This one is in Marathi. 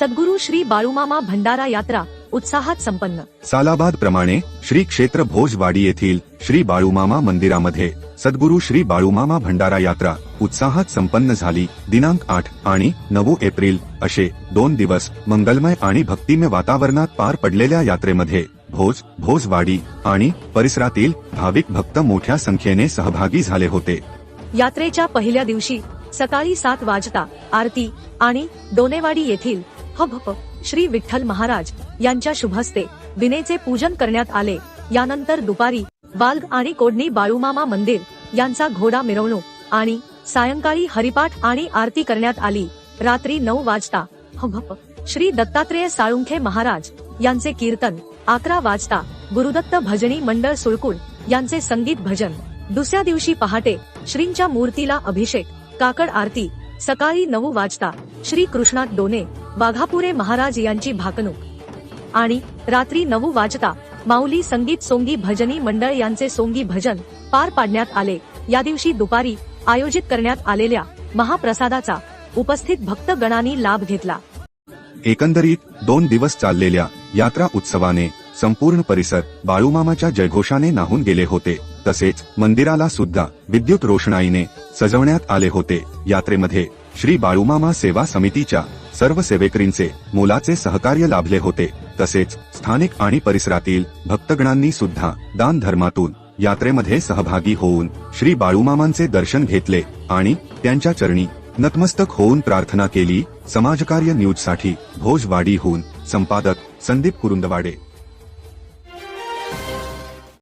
सद्गुरू श्री बाळूमामा भंडारा यात्रा उत्साहात संपन्न. सालाबाद प्रमाणे श्री क्षेत्र भोजवाडी येथील श्री बाळूमामा मंदिरामध्ये सद्गुरू श्री बाळूमामा भंडारा यात्रा उत्साहात संपन्न झाली. दिनांक आठ आणि नऊ एप्रिल असे दोन दिवस मंगलमय आणि भक्तिमय वातावरणात पार पडलेल्या यात्रेमध्ये भोज भोजवाडी आणि परिसरातील भाविक भक्त मोठ्या संख्येने सहभागी झाले होते. यात्रेच्या पहिल्या दिवशी सकाळी सात वाजता आरती आणि डोनेवाडी येथील भप श्री विठ्ठल महाराज यांच्या शुभस्ते विनेचे पूजन करण्यात आले. यानंतर दुपारी बाल्ग आणि कोडणी बाळूमामा मंदिर यांचा घोडा मिरवणूक आणि सायंकाळी हरिपाठ आणि आरती करण्यात आली. रात्री नऊ वाजता हभप श्री दत्तात्रेय साळुंखे महाराज यांचे कीर्तन अकरा वाजता गुरुदत्त भजनी मंडळ सुळकुळ यांचे संगीत भजन. दुसऱ्या दिवशी पहाटे श्रींच्या मूर्तीला अभिषेक काकड आरती सकाळी नऊ वाजता श्री कृष्णात डोने वाघापुरे महाराज यांची भाकणूक. आणि रात्री नऊ वाजता माऊली संगीत सोंगी भजनी मंडळ यांचे सोंगी भजन पार पाडण्यात आले. या दिवशी दुपारी आयोजित करण्यात आलेल्या महाप्रसादाचा उपस्थित भक्तगणांनी लाभ घेतला. एकंदरीत दोन दिवस चाललेल्या यात्रा उत्सवाने संपूर्ण परिसर बाळूमामाच्या जयघोषाने नाहून गेले होते. तसेच मंदिराला सुद्धा विद्युत रोषणाईने सजवण्यात आले होते. यात्रेमध्ये श्री बाळूमामा सेवा समितीच्या सर्व सेवेकरींचे मोलाचे सहकार्य लाभले होते. तसेच स्थानिक आणि परिसरातील भक्तगणांनी सुद्धा दान धर्मातून यात्रेमध्ये सहभागी होऊन श्री बाळूमामांचे दर्शन घेतले आणि त्यांच्या चरणी नतमस्तक होऊन प्रार्थना केली. समाजकार्य न्यूजसाठी भोजवाडीहून संपादक संदीप कुरुंदवाडे.